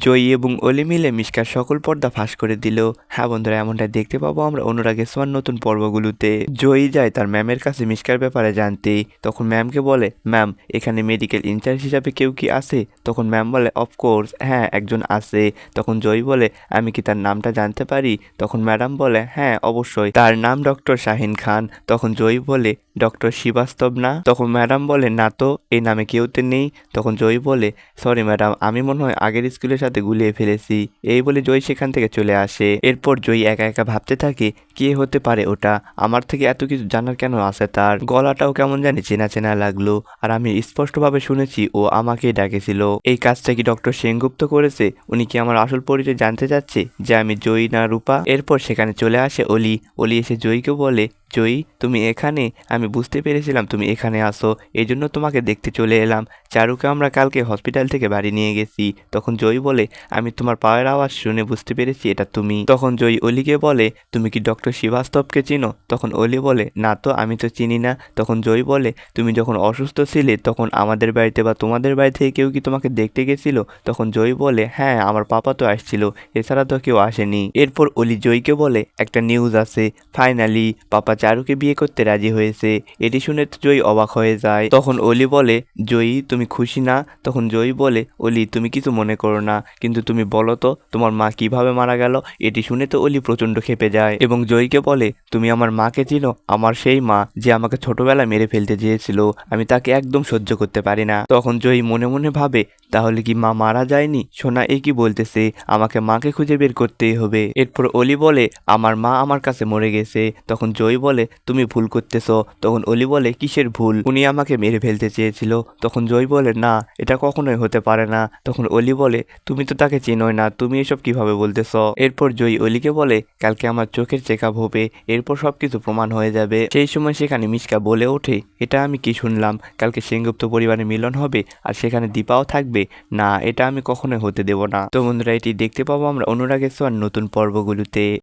জয়ী এবং অলি মিলে মিশকার সকল পর্দা ফাঁস করে দিল। হ্যাঁ বন্ধুরা এমনটা দেখতে পাবো আমরা অনুরাগে সোয়ার নতুন পর্বগুলোতে। জয়ী যায় তার ম্যামের কাছে মিশকার ব্যাপারে জানতে। তখন ম্যামকে বলে, ম্যাম, এখানে মেডিকেল ইনচার্জ হিসাবে কেউ কি আছে? তখন ম্যাম বলে অফকোর্স হ্যাঁ একজন আছে। তখন জয়ী বলে, আমি কি তার নামটা জানতে পারি? তখন ম্যাডাম বলে হ্যাঁ অবশ্যই। তার নাম ডক্টর শাহিন খান। তখন জয়ী বলে, ডক্টর শ্রীবাস্তব না? তখন ম্যাডাম বলে, না তো, এই নামে কেউ তো নেই। তখন জয়ী বলে, সরি ম্যাডাম, আমি মনে হয় আগের স্কুলের সাথে গুলিয়ে ফেলেছি। এই বলে জয়ী সেখান থেকে চলে আসে। এরপর জয়ী একা একা ভাবতে থাকে, কে হতে পারে ওটা? আমার থেকে এত কিছু জানার কেন আছে তার? গলাটাও কেমন জানি চেনা চেনা লাগল, আর আমি স্পষ্টভাবে শুনেছি ও আমাকেই ডাকেছিল। এই কাজটা কি ডক্টর সেনগুপ্ত করেছে? উনি কি আমার আসল পরিচয় জানতে চাচ্ছে যে আমি জয়ী না রূপা? এরপর সেখানে চলে আসে অলি। অলি এসে জয়ীকে বলে জয়ী, তুমি এখানে? আমি বুঝতে পেরেছিলাম তুমি এখানে আসো। এই জন্য তোমাকে দেখতে চলে এলাম। চারুকে আমরা কালকে হসপিটাল থেকে বাড়ি নিয়ে গেছি। তখন জয়ী বলে, আমি তোমার পায়ের আওয়াজ শুনে বুঝতে পেরেছি এটা তুমি। তখন জয়ী অলিকে বলে, তুমি কি ডক্টর শ্রীবাস্তবকে চিনো? তখন অলি বলে, না তো, আমি তো চিনি না। তখন জয়ী বলে, তুমি যখন অসুস্থ ছিলে, তখন আমাদের বাড়িতে বা তোমাদের বাড়ি থেকে কেউ কি তোমাকে দেখতে গেছিল? তখন জয়ী বলে হ্যাঁ আমার পাপা তো আসছিল, এছাড়া তো কেউ আসেনি। এরপর অলি জয়ীকে বলে, একটা নিউজ আছে। ফাইনালি পাপা চারুকে বিয়ে করতে রাজি হয়েছে। এটি শুনে জয়ী অবাক হয়ে যায়। তখন অলি বলে, জয়ী, তুমি খুশি না? তখন জয়ী বলে, অলি, তুমি কিছু মনে করো না। কিন্তু তুমি বলো তো, তোমার মা কীভাবে মারা গেল? এটি শুনে তো অলি প্রচণ্ড খেপে যায় এবং জয়ীকে বলে, তুমি আমার মাকে চিনো? আমার সেই মা, যে আমাকে ছোটবেলায় মেরে ফেলতে চেয়েছিল। আমি তাকে একদম সহ্য করতে পারি না। তখন জয়ী মনে মনে ভাবে, তাহলে কি মা মারা যায়নি? সোনা এ কি বলতেছে? আমাকে মাকে খুঁজে বের করতেই হবে। এরপর অলি বলে, আমার মা আমার কাছে মরে গেছে। তখন জয়ী বলে, তুমি ভুল করতেছো। তখন অলি বলে, কিসের ভুল? উনি আমাকে মেরে ফেলতে চেয়েছিল। তখন জয়ী বলে, না, এটা কখনোই হতে পারে না। তখন অলি বলে, তুমি তো তাকে চেনোই না, তুমি এসব কীভাবে বলতেছ? এরপর জয়ী অলিকে বলে, কালকে আমার চোখের চেক আপ হবে, এরপর সবকিছু প্রমাণ হয়ে যাবে। সেই সময় সেখানে মিশকা বলে ওঠে, এটা আমি কি শুনলাম? কালকে সেনগুপ্ত পরিবারে মিলন হবে, আর সেখানে দীপাও থাকবে? না, এটা আমি কখনোই হতে দেব না। তো বন্ধুরা, এটি দেখতে পাবো আমরা অনুরাগের নতুন পর্বগুলোতে।